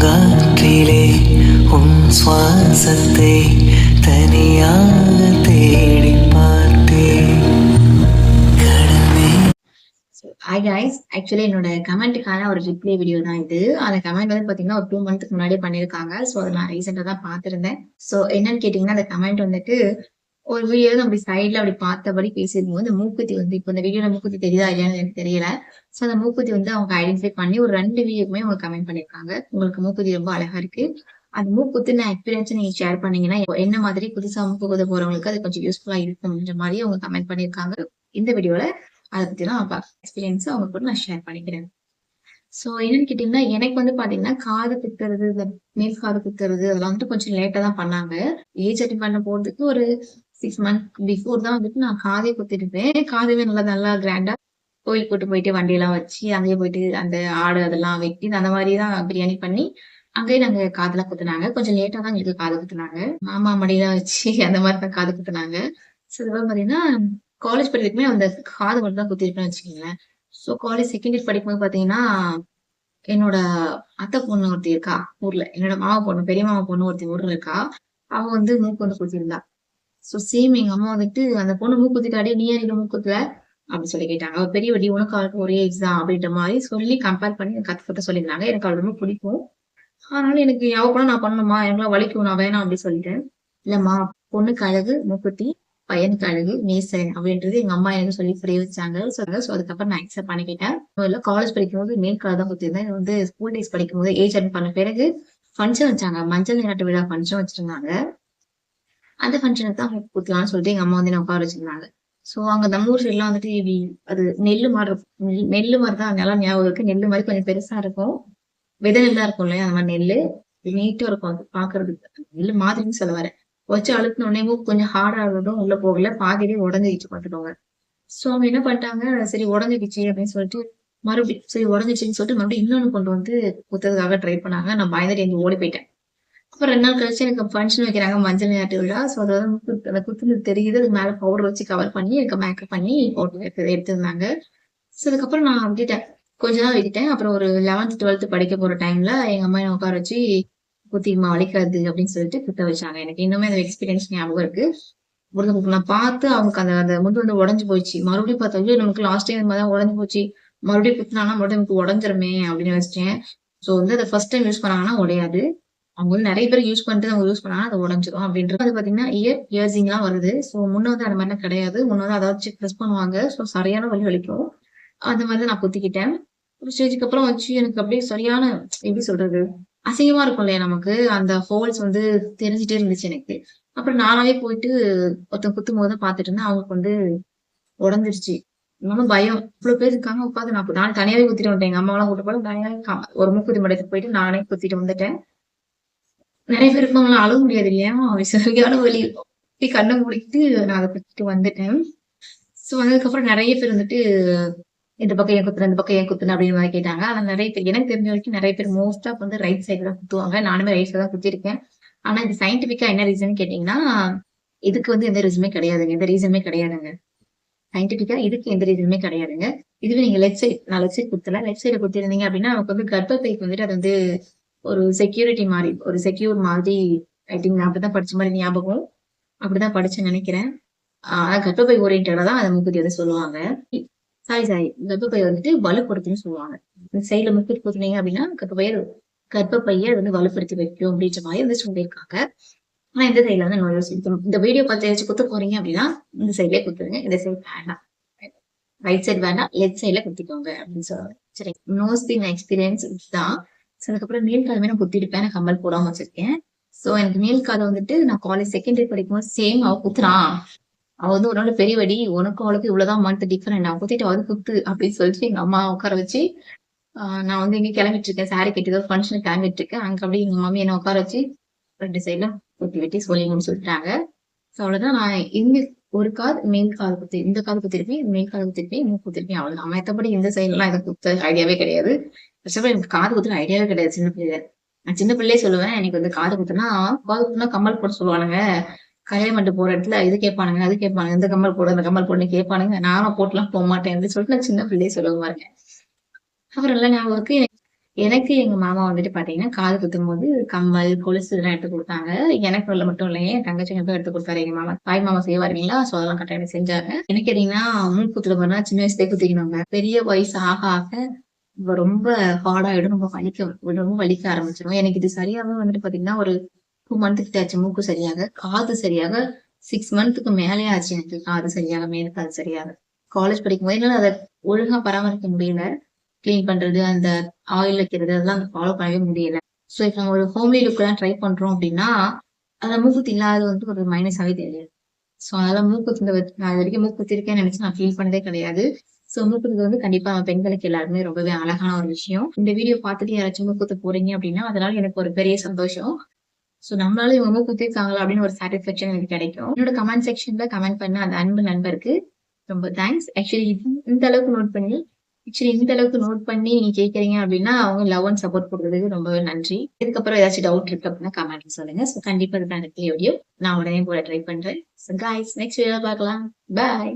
பூங்காற்றிலே உன் சுவாசத்தை தனியாக தேடி பார்த்தேன். ஹாய் கைஸ் ஆக்சுவலி என்னோட கமெண்ட்டுக்கான ஒரு ரிப்ளை வீடியோ தான் இது. அந்த கமெண்ட் வந்து பார்த்தீங்கன்னா ஒரு டூ மந்த்துக்கு முன்னாடி பண்ணியிருக்காங்க. ஸோ அதை நான் ரீசெண்டாக தான் பார்த்துருந்தேன். ஸோ என்னன்னு கேட்டிங்கன்னா அந்த கமெண்ட் வந்துட்டு ஒரு வீடியோ அப்படி சைட்ல அப்படி பார்த்தபடி பேசியிருக்கும் போது மூக்குத்தி வந்து இப்போ இந்த வீடியோல மூக்குத்தி தெரியுதா இல்லையான்னு எனக்கு தெரியல. ஸோ அந்த மூக்குத்தி வந்து அவங்க ஐடென்டிஃபை பண்ணி ஒரு ரெண்டு வீடியோக்குமே அவங்க கமெண்ட் பண்ணியிருக்காங்க. உங்களுக்கு மூக்குத்தி ரொம்ப அழகா இருக்கு. அந்த மூக்குத்தின எக்ஸ்பீரியன்ஸ் நீங்க ஷேர் பண்ணீங்கன்னா என்ன மாதிரி புதுசா மூக்கு குத போறவங்களுக்கு அது கொஞ்சம் யூஸ்ஃபுல்லா இருக்கும்ன்ற மாதிரி அவங்க கமெண்ட் பண்ணியிருக்காங்க. இந்த வீடியோல அதை பத்தி தான் எக்ஸ்பீரியன்ஸ் அவங்க கூட நான் ஷேர் பண்ணிக்கிறேன். ஸோ என்னன்னு கேட்டீங்கன்னா எனக்கு வந்து பாத்தீங்கன்னா காது குத்துறது இந்த மேல் காது குத்துறது அதெல்லாம் வந்துட்டு கொஞ்சம் லேட்டா தான் பண்ணாங்க. ஏஜ் அட்டன் பண்ண போறதுக்கு ஒரு சிக்ஸ் மந்த் பிஃபோர் தான் வந்துட்டு நான் காதே குத்திருப்பேன். காதுவே நல்லா நல்லா கிராண்டா கோயில் கூட்டு போயிட்டு வண்டியெல்லாம் வச்சு அங்கேயே போயிட்டு அந்த ஆடு அதெல்லாம் வெட்டி அந்த மாதிரி தான் பிரியாணி பண்ணி அங்கேயே நாங்க காதெல்லாம் குத்துனாங்க. கொஞ்சம் லேட்டா தான் எங்களுக்கு காது குத்துனாங்க. மாமா மடியெல்லாம் வச்சு அந்த மாதிரி தான் காது குத்துனாங்க. ஸோ இதுவரை பாத்தீங்கன்னா காலேஜ் படிக்கிறதுக்குமே அந்த காது மட்டும் தான் குத்திருப்பேன்னு வச்சுக்கோங்களேன். ஸோ காலேஜ் செகண்ட் இயர் படிக்கும்போது பாத்தீங்கன்னா என்னோட அத்தை பொண்ணு ஒருத்தி இருக்கா ஊர்ல. என்னோட மாமா பொண்ணு பெரிய மாமா பொண்ணு ஒருத்தி ஊர்ல இருக்கா. அவ வந்து மூக்கு வந்து குத்திருந்தா. ஸோ சேம் எங்க அம்மா வந்துட்டு அந்த பொண்ணு மூக்கு குத்திட்டாடே நீ ஏன் மூக்குத்துல அப்படின்னு சொல்லி கேட்டாங்க. அவ பெரிய வடி உனக்கு அவளுக்கு ஒரே ஏஜ் தான் அப்படின்ற மாதிரி சொல்லி கம்பேர் பண்ணி எனக்கு கத்து சொல்லியிருந்தாங்க. எனக்கு அவள் ரொம்ப பிடிக்கும். அதனால எனக்கு யாவ கூட நான் பண்ணணுமா? எனக்குலாம் வலிக்கும் நான் வேணாம் அப்படின்னு சொல்லிட்டேன். இல்லம்மா பொண்ணுக்கு அழகு மூக்குத்தி பையனுக்கு அழகு மேசை அப்படின்றது எங்க அம்மா எனக்கு சொல்லி புரிய வச்சாங்க. ஸோ அதுக்கப்புறம் நான் அக்செப்ட் பண்ணிக்கிட்டேன். முதல்ல காலேஜ் படிக்கும்போது மேல் கலர் தான் குத்திருந்தேன் வந்து ஸ்கூல் டேஸ் படிக்கும்போது ஏஜ் அட்டன் பண்ண பிறகு ஃபங்க்ஷன் வச்சாங்க. மஞ்சள் நீராட்டு விழா ஃபங்க்ஷன் வச்சிருந்தாங்க. அந்த ஃபங்க்ஷனுக்கு தான் குத்தலாம்னு சொல்லிட்டு எங்க அம்மா வந்து என்ன உட்கார வச்சிருந்தாங்க. ஸோ அங்க நம்ம ஊர் சைட்லாம் வந்துட்டு அது நெல் மாதிரி நெல் நெல்லு மாதிரி தான் நிலம் ஞாபகம் இருக்கு. நெல் மாதிரி கொஞ்சம் பெருசா இருக்கும். விதை நெல்லா இருக்கும் இல்லையா? அந்த மாதிரி நெல் நீட்டும் இருக்கும் அது பாக்குறதுக்கு. நெல் மாதிரின்னு சொல்ல வரேன். வச்சு அழுத்தினோடனே கொஞ்சம் ஹார்டா இருந்ததும் உள்ள போகல. பாதியிலே உடஞ்சிச்சு பார்த்துக்கோங்க ஸோ அவங்க என்ன பண்ணிட்டாங்க? சரி உடஞ்சிக்கிச்சு அப்படின்னு சொல்லிட்டு மறுபடியும் சரி உடஞ்சிச்சுன்னு சொல்லிட்டு மறுபடியும் இன்னொன்னு கொண்டு வந்து குத்துறதுக்காக ட்ரை பண்ணாங்க. நான் பயந்துட்டு எங்க ஓடி போயிட்டேன். அப்புறம் ரெண்டு நாள் கழிச்சு எனக்கு ஃபங்க்ஷன் வைக்கிறாங்க மஞ்சள் நீராட்டு விழா ஸோ அதை வந்து குத்து- அந்த குத்துனது தெரியுது. அது மேலே பவுடர் வச்சு கவர் பண்ணி எனக்கு மேக்கப் பண்ணி போட்டு எடுத்திருந்தாங்க. ஸோ அதுக்கப்புறம் நான் விட்டுட்டேன். கொஞ்ச நாள் விட்டுட்டேன். அப்புறம் ஒரு லெவன்த் டுவெல்த் படிக்க போகிற டைம்ல எங்க அம்மா என்னை உட்கார வச்சு குத்திமா வலிக்காது அப்படின்னு சொல்லிட்டு குத்த வச்சாங்க. எனக்கு இன்னுமே அந்த எக்ஸ்பீரியன்ஸ் ஞாபகம் இருக்கு. முருங்கை நான் பார்த்து அவங்க அந்த அந்த முண்டு வந்து உடஞ்சு போயிடுச்சு மறுபடியும் பார்த்தா ஐயோ நமக்கு லாஸ்ட் டைம் மாதிரி தான் உடஞ்சு போச்சு. மறுபடியும் குத்தினானா மறுபடியும் நமக்கு உடஞ்சிருமே அப்படின்னு வச்சிட்டேன். ஸோ வந்து அதை ஃபர்ஸ்ட் டைம் யூஸ் பண்ணாங்கன்னா உடையாது. அவங்க வந்து நிறைய பேர் யூஸ் பண்ணிட்டு அவங்க யூஸ் பண்ணாங்கன்னா அது உடஞ்சிரும் அப்படின்றது. அது பாத்தீங்கன்னா இயர் இயர்ஸிங்லாம் வருது. ஸோ முன்ன வந்து அந்த மாதிரிலாம் கிடையாது. முன்ன வந்து அதாவது ப்ரெஸ் பண்ணுவாங்க. ஸோ சரியான வழி வலிக்கும். அந்த மாதிரி தான் நான் குத்திக்கிட்டேன். ஒரு ஸ்டேஜுக்கு அப்புறம் வச்சு எனக்கு அப்படியே சரியான எப்படி சொல்றது? அசிங்கமா இருக்கும் இல்லையா நமக்கு? அந்த ஹோல்ஸ் வந்து தெரிஞ்சுட்டே இருந்துச்சு எனக்கு. அப்புறம் நானாவே போயிட்டு ஒருத்தன் குத்தும் போது பாத்துட்டு இருந்தேன். அவங்களுக்கு வந்து உடஞ்சிருச்சு. இன்னும் பயம். இவ்வளவு பேர் இருக்காங்க. உட்காந்து நான் நான் தனியாவே குத்திட்டு வந்துட்டேன் எங்க அம்மாவெல்லாம் கூட்டு போல தனியாவே ஒரு மூக்குத்தி மடத்துக்கு போயிட்டு நானே குத்திட்டு வந்துட்டேன். நிறைய பேர் இருப்பாங்களா அழுக முடியாது இல்லையா? சரியான வழி அப்படி கண்ணை முடிக்கிட்டு நான் அதை பத்திட்டு வந்துட்டேன். ஸோ வந்ததுக்கப்புறம் நிறைய பேர் வந்துட்டு இந்த பக்கம் ஏன் குத்துன இந்த பக்கம் ஏன் குத்துன அப்படின்னு மாதிரி கேட்டாங்க. ஆனா நிறைய பேர் எனக்கு தெரிஞ்ச வரைக்கும் நிறைய பேர் மோஸ்டா வந்து ரைட் சைடு தான் குத்துவாங்க. நானுமே ரைட் சைடு தான் குத்திருக்கேன் ஆனா இது சயின்டிபிக்கா என்ன ரீசன் கேட்டீங்கன்னா இதுக்கு வந்து எந்த ரீசனுமே கிடையாதுங்க. எந்த ரீசனுமே கிடையாதுங்க. சயின்டிபிக்கா இதுக்கு எந்த ரீசனுமே கிடையாதுங்க. இதுவே நீங்க லெஃப்ட் சைடு நான் லெஃப்ட் சைடு குத்துல. லெஃப்ட் சைடு குத்திருந்தீங்க அப்படின்னா நமக்கு வந்து கர்ப்பப்பைக்கு வந்துட்டு அது வந்து ஒரு செக்யூரிட்டி மாதிரி ஒரு செக்யூர் மாதிரி ஐ திங்க் அப்படிதான் படிச்ச மாதிரி ஞாபகம். அப்படிதான் படிச்சேன் நினைக்கிறேன். ஆனா கர்ப்பப்பை ஓரியன்டா தான் அதை மூக்குத்தி வந்து சொல்லுவாங்க. சாரி சாரி கர்ப்பப்பை வந்துட்டு வலுப்படுத்துன்னு சொல்லுவாங்க. இந்த சைடுல முக்கிட்டு அப்படின்னா கர்ப்பப்பைய கர்ப்பப்பையை வந்து வலுப்படுத்தி வைக்கும் அப்படின்ற மாதிரி வந்து சொல்லியிருக்காங்க. ஆனா இந்த சைட்ல வந்து நோய் யோசிக்கணும். இந்த வீடியோ பார்த்து ஏதாச்சும் குத்து போறீங்க அப்படின்னா இந்த சைட்லயே குத்துருங்க. இந்த சைடு வேண்டாம். ரைட் சைடு வேண்டாம். லெஃப்ட் சைட்ல குத்திக்கோங்க அப்படின்னு சொல்லுவாங்க சரி. நோஸ் பின் எக்ஸ்பீரியன்ஸ் தான். ஸோ அதுக்கப்புறம் மேல் காலமே நான் குத்திருப்பேன். நான் கம்மல் போடாம வச்சிருக்கேன். ஸோ எனக்கு மேல் காலை வந்துட்டு நான் காலேஜ் செகண்ட் இயர் படிக்கும்போது சேம் அவ குத்துறான். அவ வந்து ஒரு நாள் பெரிய வடி உனக்கும் அவளுக்கு இவ்வளவுதான் மந்த் டிஃபரெண்ட் அவன் குத்திட்டு அவரு குத்து அப்படின்னு சொல்லிட்டு எங்க அம்மா உட்கார வச்சு நான் வந்து இங்க கிளம்பிட்டு இருக்கேன். சாரி கட்டி ஏதோ ஃபங்க்ஷன் கிளம்பிட்டு இருக்கேன். அங்க அப்படியே எங்க மம்மி என்ன உட்கார வச்சு ரெண்டு சைட்ல குத்தி வெட்டி சொல்லி சொல்லிட்டாங்க. ஸோ அவ்வளவுதான். நான் இங்க ஒரு காது மேல் கால் குத்தி இந்த கால் குத்திருப்பி மேல் கால் குத்திருப்பி மூக்கு குத்திருப்பேன் அவ்வளவுதான். மற்றபடி இந்த சைட்லாம் எனக்கு குத்த ஐடியாவே கிடையாது. ஃபர்ஸ்ட் எனக்கு காது குத்துற ஐடியாவே கிடையாது சின்ன பிள்ளைல நான் சின்ன பிள்ளையே சொல்லுவேன் எனக்கு வந்து காது குத்துனா காது குத்துனா கம்மல் போட சொல்லுவானுங்க. கல்யாணம் பண்ணிட்டு போற இடத்துல இது கேட்பானுங்க அது கேட்பானுங்க இந்த கம்மல் போடு அந்த கம்மல் போடுன்னு கேட்பானுங்க. நானும் போட்டுலாம் போக மாட்டேன். அப்படின்னு சொல்லிட்டு நான் சின்ன பிள்ளையே சொல்லுவேன் பாருங்க. அப்புறம் எல்லாம் ஞாபகம் இருக்கு எனக்கு எங்க மாமா வந்துட்டு பாத்தீங்கன்னா காது குத்தும் போது கம்மல் கொலுசு இதெல்லாம் எடுத்து கொடுத்தாங்க. எனக்கு உள்ள மட்டும் இல்லையே என் தங்கச்சிங்களுக்கும் எடுத்து கொடுத்தாரு. எங்க மாமா தாய் மாமா செய்வாருங்களா ஸோ சோ அதெல்லாம் கட்டாயம் செஞ்சாங்க. என்ன கேட்டீங்கன்னா மூக்குத்துல போனா சின்ன வயசுலேயே குத்திக்கணுங்க. பெரிய வயசு ஆக ஆக ரொம்ப ஹார்டாயிடும் ரொம்ப வலிக்க ரொம்ப வலிக்க ஆரம்பிச்சிடும். எனக்கு இது சரியாவே வந்துட்டு பாத்தீங்கன்னா ஒரு டூ மந்த் கிட்ட ஆச்சு. மூக்கு சரியாக காது சரியாக. சிக்ஸ் மந்த்துக்கு மேலே ஆச்சு எனக்கு. காது சரியாக மேலே காது சரியாக. காலேஜ் படிக்கும் போது என்னால அதை ஒழுங்கா பராமரிக்க முடியல. க்ளீன் பண்றது அந்த ஆயில் வைக்கிறது அதெல்லாம் ஃபாலோ பண்ணவே முடியல. ஸோ இப்போ நம்ம ஒரு ஹோம்லி லுக் எல்லாம் ட்ரை பண்றோம் அப்படின்னா அந்த மூக்குத்தி இல்லாத வந்து ஒரு மைனஸாவே தெரியாது. ஸோ அதனால மூக்குத்தி இந்த நான் இது வரைக்கும் மூக்குத்திருக்கேன்னு நினைச்சு நான் ஃபீல் பண்ணதே கிடையாது. ஸோ மூக்குத்தி வந்து கண்டிப்பா நம்ம பெண்களுக்கு எல்லாருமே ரொம்பவே அழகான ஒரு விஷயம். இந்த வீடியோ பார்த்துட்டு யாராச்சும் மூக்குத்து போறீங்க அப்படின்னா அதனால எனக்கு ஒரு பெரிய சந்தோஷம். ஸோ நம்மளால இவங்க மூக்குத்திருக்காங்களா அப்படின்னு ஒரு சாட்டிஸ்ஃபேக்ஷன் எனக்கு கிடைக்கும். என்னோட கமெண்ட் செக்ஷன்ல கமெண்ட் பண்ண அந்த அன்பு நண்பருக்கு ரொம்ப தேங்க்ஸ் ஆக்சுவலி இந்த அளவுக்கு நோட் பண்ணி ஆக்சுவலி இந்த அளவுக்கு நோட் பண்ணி நீங்க கேக்குறீங்க அப்படின்னா அவங்க லவ் அண்ட் சப்போர்ட் கொடுத்ததுக்கு ரொம்பவே நன்றி. இதுக்கப்புறம் ஏதாச்சும் டவுட் இருக்கு அப்படின்னா கமெண்ட் சொல்லுங்க. ஸோ கண்டிப்பா இதுதான் எனக்கு வீடியோ நான் உடனே போல ட்ரை பண்றேன். ஸோ காய்ஸ் நெக்ஸ்ட் வீடியோ பார்க்கலாம். பாய்